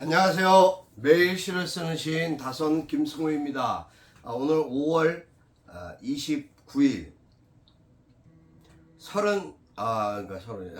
안녕하세요. 매일 시를 쓰는 시인 다선 김승우입니다. 아, 오늘 5월 29일 서른 아 그러니까 서른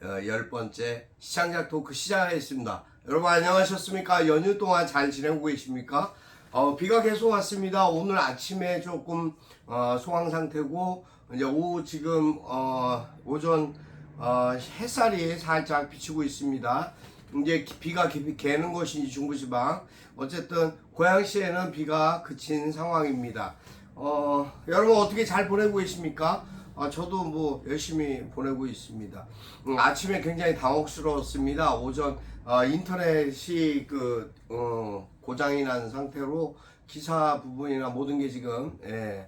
310번째 시장작 토크 시작하겠습니다. 여러분 안녕하셨습니까? 연휴 동안 잘 지내고 계십니까? 어, 비가 계속 왔습니다. 오늘 아침에 조금 어, 소강 상태고 이제 오후 지금 어, 오전 어, 햇살이 살짝 비치고 있습니다. 이제 기- 비가 개는 곳인지 중부지방 어쨌든 고양시에는 비가 그친 상황입니다. 어, 여러분 어떻게 잘 보내고 계십니까? 아, 저도 뭐 열심히 보내고 있습니다. 음, 아침에 굉장히 당혹스러웠습니다. 오전 어, 인터넷이 그 어, 고장이 난 상태로 기사 부분이나 모든 게 지금 예,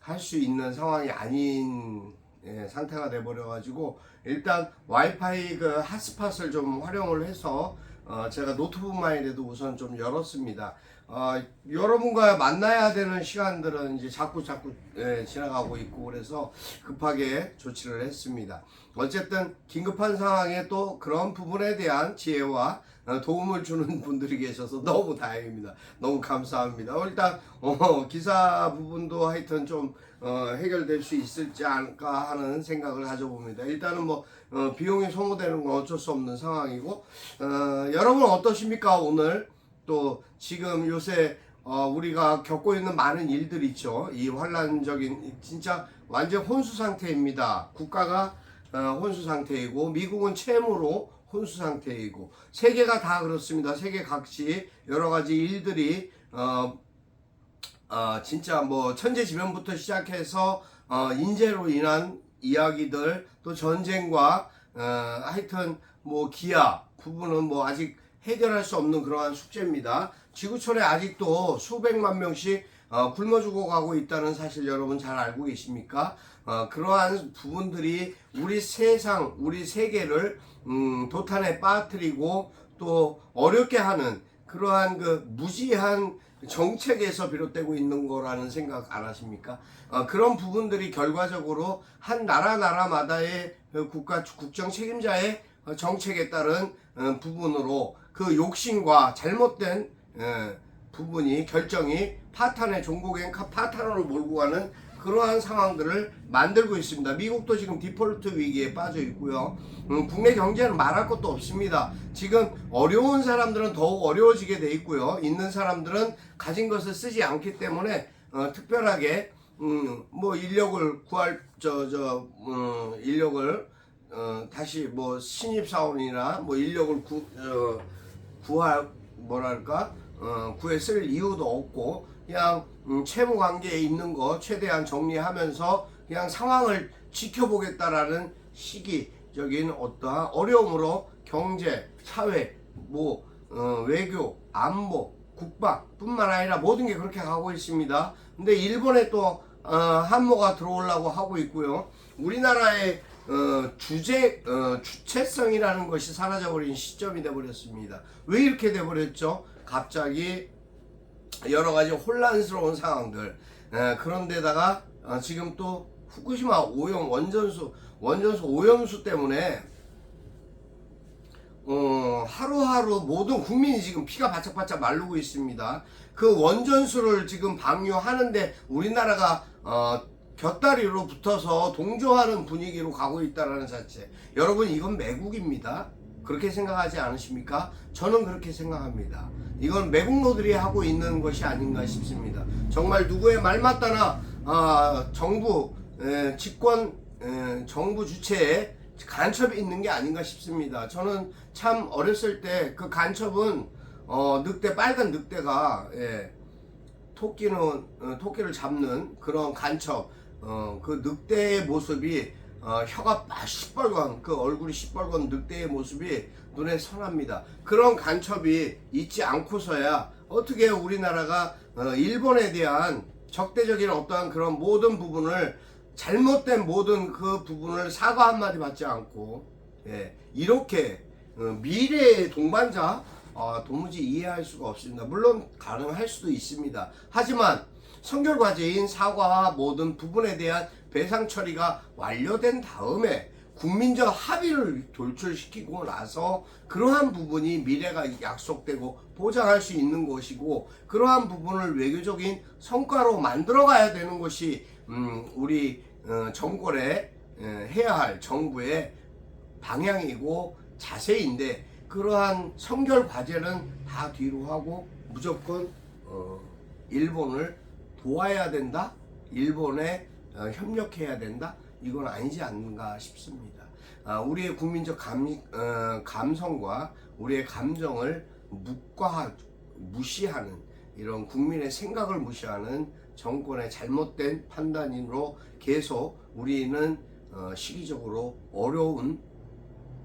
할 수 있는 상황이 아닌 예, 상태가 돼버려 가지고 일단 와이파이 그 핫스팟을 좀 활용을 해서 어, 제가 노트북만이라도 우선 좀 열었습니다. 어, 여러분과 만나야 되는 시간들은 이제 자꾸 자꾸 예, 지나가고 있고 그래서 급하게 조치를 했습니다. 어쨌든 긴급한 상황에 또 그런 부분에 대한 지혜와 어, 도움을 주는 분들이 계셔서 너무 다행입니다. 너무 감사합니다. 어, 일단 어, 기사 부분도 하여튼 좀 어, 해결될 수 있을지 않을까 하는 생각을 가져봅니다. 일단은 뭐 어, 비용이 소모되는 건 어쩔 수 없는 상황이고 어, 여러분 어떠십니까 오늘 또 지금 요새 어, 우리가 겪고 있는 많은 일들 있죠. 이 환란적인 진짜 완전 혼수 상태입니다. 국가가 어, 혼수 상태이고 미국은 채무로 혼수 상태이고 세계가 다 그렇습니다. 세계 각지 여러 가지 일들이 어, 어, 진짜 뭐 천재지변부터 시작해서 어, 인재로 인한 이야기들 또 전쟁과 어, 하여튼 뭐 기아 부분은 뭐 아직 해결할 수 없는 그러한 숙제입니다. 지구촌에 아직도 수백만 명씩 어, 굶어 죽어가고 있다는 사실 여러분 잘 알고 계십니까? 어, 그러한 부분들이 우리 세상, 우리 세계를 음, 도탄에 빠뜨리고 또 어렵게 하는 그러한 그 무지한 정책에서 비롯되고 있는 거라는 생각 안 하십니까? 어, 그런 부분들이 결과적으로 한 나라 나라마다의 그 국가 국정 책임자의 어, 정책에 따른 어, 부분으로 그 욕심과 잘못된 어, 부분이 결정이 파탄의 종국엔 카- 파탄으로 몰고 가는 그러한 상황들을 만들고 있습니다. 미국도 지금 디폴트 위기에 빠져 있고요. 음, 국내 경제는 말할 것도 없습니다. 지금 어려운 사람들은 더욱 어려워지게 돼 있고요. 있는 사람들은 가진 것을 쓰지 않기 때문에 어, 특별하게 음, 뭐 인력을 구할 저저 음, 인력을 어, 다시 뭐 신입 사원이나 뭐 인력을 구 어, 구할 뭐랄까 어, 구해 쓸 이유도 없고 그냥 음, 채무 관계에 있는 거 최대한 정리하면서 그냥 상황을 지켜보겠다라는 시기적인 어떠한 어려움으로 경제, 사회, 뭐 어, 외교, 안보, 국방뿐만 아니라 모든 게 그렇게 가고 있습니다. 근데 일본에 또 어, 한모가 들어오려고 하고 있고요. 우리나라의 어, 주제 어, 주체성이라는 것이 사라져버린 시점이 돼버렸습니다. 왜 이렇게 돼버렸죠? 갑자기 여러 가지 혼란스러운 상황들 에, 그런데다가 어, 지금 또 후쿠시마 오염 원전수 원전수 오염수 때문에 어, 하루하루 모든 국민이 지금 피가 바짝바짝 마르고 있습니다. 그 원전수를 지금 방류하는데 우리나라가 어, 곁다리로 붙어서 동조하는 분위기로 가고 있다는 자체. 여러분 이건 매국입니다. 그렇게 생각하지 않으십니까? 저는 그렇게 생각합니다. 이건 매국노들이 하고 있는 것이 아닌가 싶습니다. 정말 누구의 말 맞다나 아, 정부 에, 집권 에, 정부 주체에 간첩이 있는 게 아닌가 싶습니다. 저는 참 어렸을 때 그 간첩은 어, 늑대 빨간 늑대가 예, 토끼는 어, 토끼를 잡는 그런 간첩 어, 그 늑대의 모습이 어, 혀가 막 시뻘건 그 얼굴이 시뻘건 늑대의 모습이 눈에 선합니다. 그런 간첩이 있지 않고서야 어떻게 우리나라가 어, 일본에 대한 적대적인 어떠한 그런 모든 부분을 잘못된 모든 그 부분을 사과 한마디 받지 않고 예, 이렇게 어, 미래의 동반자 어, 도무지 이해할 수가 없습니다. 물론 가능할 수도 있습니다. 하지만 성결 과제인 사과와 모든 부분에 대한 배상 처리가 완료된 다음에 국민적 합의를 돌출시키고 나서 그러한 부분이 미래가 약속되고 보장할 수 있는 것이고 그러한 부분을 외교적인 성과로 만들어 가야 되는 것이 음, 우리 어, 정권의 어, 해야 할 정부의 방향이고 자세인데 그러한 선결 과제는 다 뒤로 하고 무조건 어, 일본을 도와야 된다. 일본에 어, 협력해야 된다. 이건 아니지 않는가 싶습니다. 아, 우리의 국민적 감, 어, 감성과 우리의 감정을 묵과하, 무시하는 이런 국민의 생각을 무시하는 정권의 잘못된 판단으로 계속 우리는 어, 시기적으로 어려운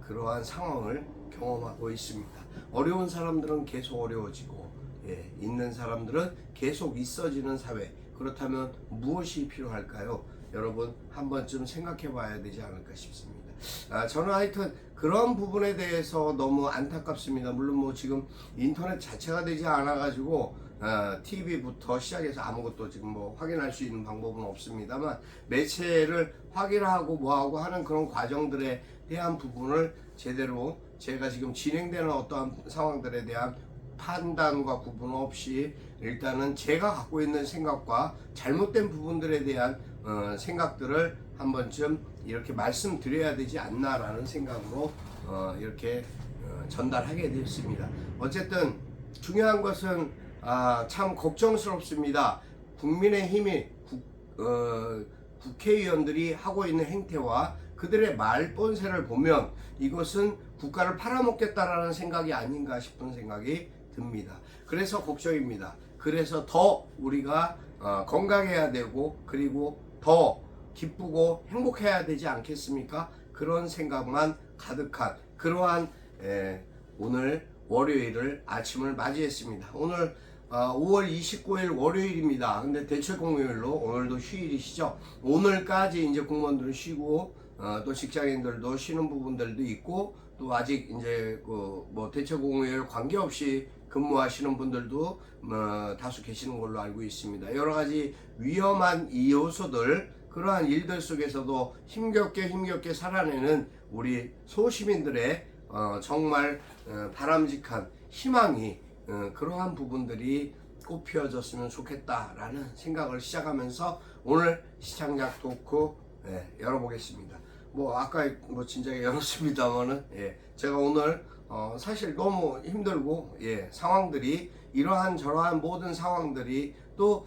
그러한 상황을 경험하고 있습니다. 어려운 사람들은 계속 어려워지고 예, 있는 사람들은 계속 있어지는 사회. 그렇다면 무엇이 필요할까요? 여러분 한 번쯤 생각해 봐야 되지 않을까 싶습니다. 아, 저는 하여튼 그런 부분에 대해서 너무 안타깝습니다. 물론 뭐 지금 인터넷 자체가 되지 않아 가지고 어, TV부터 시작해서 아무것도 지금 뭐 확인할 수 있는 방법은 없습니다만 매체를 확인하고 뭐하고 하는 그런 과정들에 대한 부분을 제대로 제가 지금 진행되는 어떠한 상황들에 대한 판단과 구분 없이 일단은 제가 갖고 있는 생각과 잘못된 부분들에 대한 어, 생각들을 한 번쯤 이렇게 말씀드려야 되지 않나라는 생각으로 어, 이렇게 어, 전달하게 되었습니다. 어쨌든 중요한 것은 아, 참 걱정스럽습니다. 국민의 힘이 국, 어, 국회의원들이 하고 있는 행태와 그들의 말본세를 보면 이것은 국가를 팔아먹겠다라는 생각이 아닌가 싶은 생각이 듭니다. 그래서 걱정입니다. 그래서 더 우리가 어, 건강해야 되고 그리고 더 기쁘고 행복해야 되지 않겠습니까? 그런 생각만 가득한 그러한 에, 오늘 월요일을 아침을 맞이했습니다. 오늘 어, 5월 29일 월요일입니다. 근데 대체 공휴일로 오늘도 휴일이시죠. 오늘까지 이제 공무원들은 쉬고 어, 또 직장인들도 쉬는 부분들도 있고 또 아직 이제 그 뭐 대체 공휴일 관계없이 근무하시는 분들도 뭐 다수 계시는 걸로 알고 있습니다. 여러 가지 위험한 이 요소들 그러한 일들 속에서도 힘겹게 힘겹게 살아내는 우리 소시민들의 어, 정말 어, 바람직한 희망이 어, 그러한 부분들이 꽃피어졌으면 좋겠다라는 생각을 시작하면서 오늘 시청자 토크 예, 열어보겠습니다. 뭐 아까 뭐 진작에 열었습니다만은 예, 제가 오늘 어, 사실 너무 힘들고 예, 상황들이 이러한 저러한 모든 상황들이 또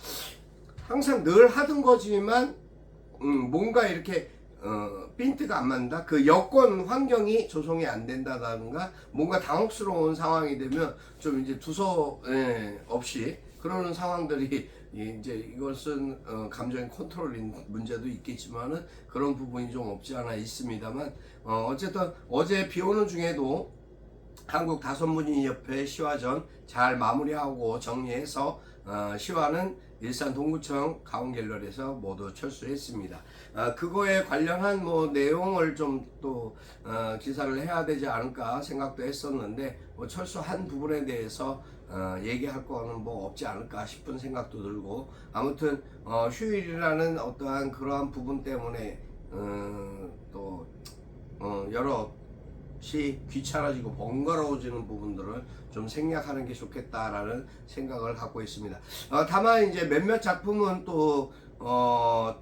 항상 늘 하던 거지만 음, 뭔가 이렇게 어, 핀트가 안 맞는다. 그 여건 환경이 조성이 안 된다든가 뭔가 당혹스러운 상황이 되면 좀 이제 두서 예, 없이 그러는 상황들이 이제 이것은 어, 감정의 컨트롤인 문제도 있겠지만은 그런 부분이 좀 없지 않아 있습니다만 어, 어쨌든 어제 비 오는 중에도 한국 다섯문인협회 시화전 잘 마무리하고 정리해서 어, 시화는 일산 동구청 가운갤러리에서 모두 철수했습니다. 어, 그거에 관련한 뭐 내용을 좀또 어, 기사를 해야 되지 않을까 생각도 했었는데 뭐 철수한 부분에 대해서 어, 얘기할 거는 뭐 없지 않을까 싶은 생각도 들고 아무튼 어, 휴일이라는 어떠한 그러한 부분 때문에 어, 또 어, 여러 시 귀찮아지고 번거로워지는 부분들을 좀 생략하는 게 좋겠다라는 생각을 갖고 있습니다. 어, 다만 이제 몇몇 작품은 또 어,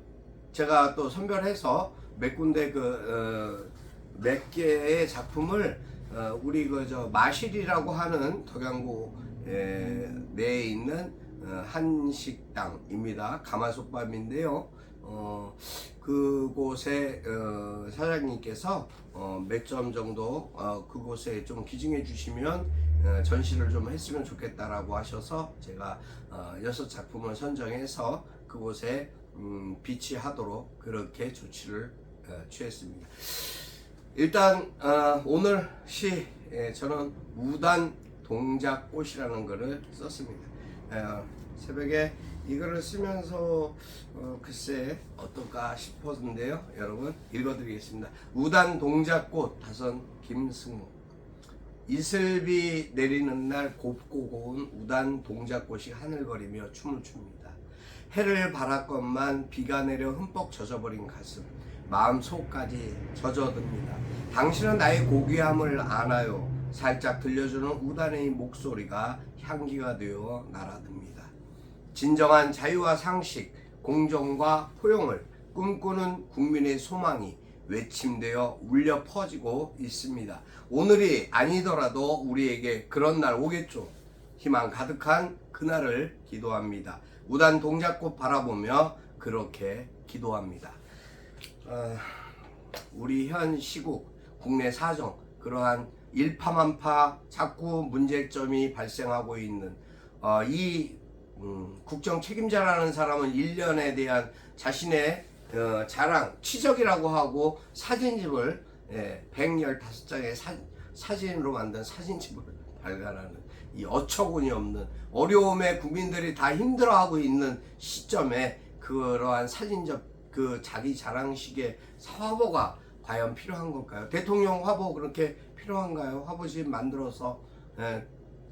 제가 또 선별해서 몇 군데 그몇 개의 작품을 어, 우리 그 저 마실이라고 하는 덕양구 내에 있는 어, 한식당입니다. 가마솥밥인데요. 어, 그곳에 어, 사장님께서 어, 몇 점 정도 어, 그곳에 좀 기증해 주시면 어, 전시를 좀 했으면 좋겠다라고 하셔서 제가 어, 여섯 작품을 선정해서 그곳에 음, 비치하도록 그렇게 조치를 어, 취했습니다. 일단 어, 오늘 시 예, 저는 우단 동작꽃이라는 글을 썼습니다. 어, 새벽에 이거를 쓰면서 어, 글쎄 어떨까 싶었는데요. 여러분 읽어드리겠습니다. 우단 동작꽃 다선 김승우 이슬비 내리는 날 곱고 고운 우단 동작꽃이 하늘거리며 춤을 춥니다. 해를 바랐건만 비가 내려 흠뻑 젖어버린 가슴 마음 속까지 젖어듭니다. 당신은 나의 고귀함을 아나요. 살짝 들려주는 우단의 목소리가 향기가 되어 날아듭니다. 진정한 자유와 상식, 공정과 포용을 꿈꾸는 국민의 소망이 외침되어 울려 퍼지고 있습니다. 오늘이 아니더라도 우리에게 그런 날 오겠죠. 희망 가득한 그날을 기도합니다. 우단 동작꽃 바라보며 그렇게 기도합니다. 어, 우리 현 시국 국내 사정 그러한 일파만파 자꾸 문제점이 발생하고 있는 어, 이 음, 국정 책임자라는 사람은 1년에 대한 자신의 어, 자랑, 치적이라고 하고 사진집을 예, 115장의 사, 사진으로 만든 사진집을 발간하는 이 어처구니 없는 어려움에 국민들이 다 힘들어하고 있는 시점에 그러한 사진집 그 자기 자랑식의 화보가 과연 필요한 걸까요? 대통령 화보 그렇게 필요한가요? 화보집 만들어서 예,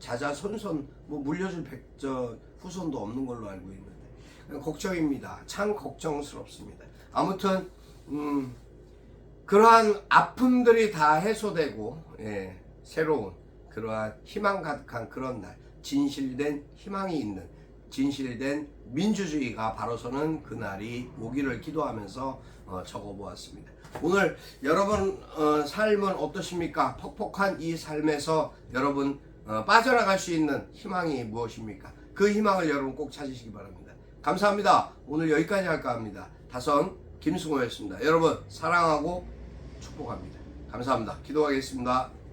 자자손손 뭐 물려줄 백저 후손도 없는 걸로 알고 있는데 걱정입니다. 참 걱정스럽습니다. 아무튼 음, 그러한 아픔들이 다 해소되고 예, 새로운 그러한 희망 가득한 그런 날 진실된 희망이 있는 진실된 민주주의가 바로서는 그날이 오기를 기도하면서 어, 적어보았습니다. 오늘 여러분 어, 삶은 어떠십니까? 퍽퍽한 이 삶에서 여러분 어, 빠져나갈 수 있는 희망이 무엇입니까? 그 희망을 여러분 꼭 찾으시기 바랍니다. 감사합니다. 오늘 여기까지 할까 합니다. 다선 김승호였습니다. 여러분 사랑하고 축복합니다. 감사합니다. 기도하겠습니다.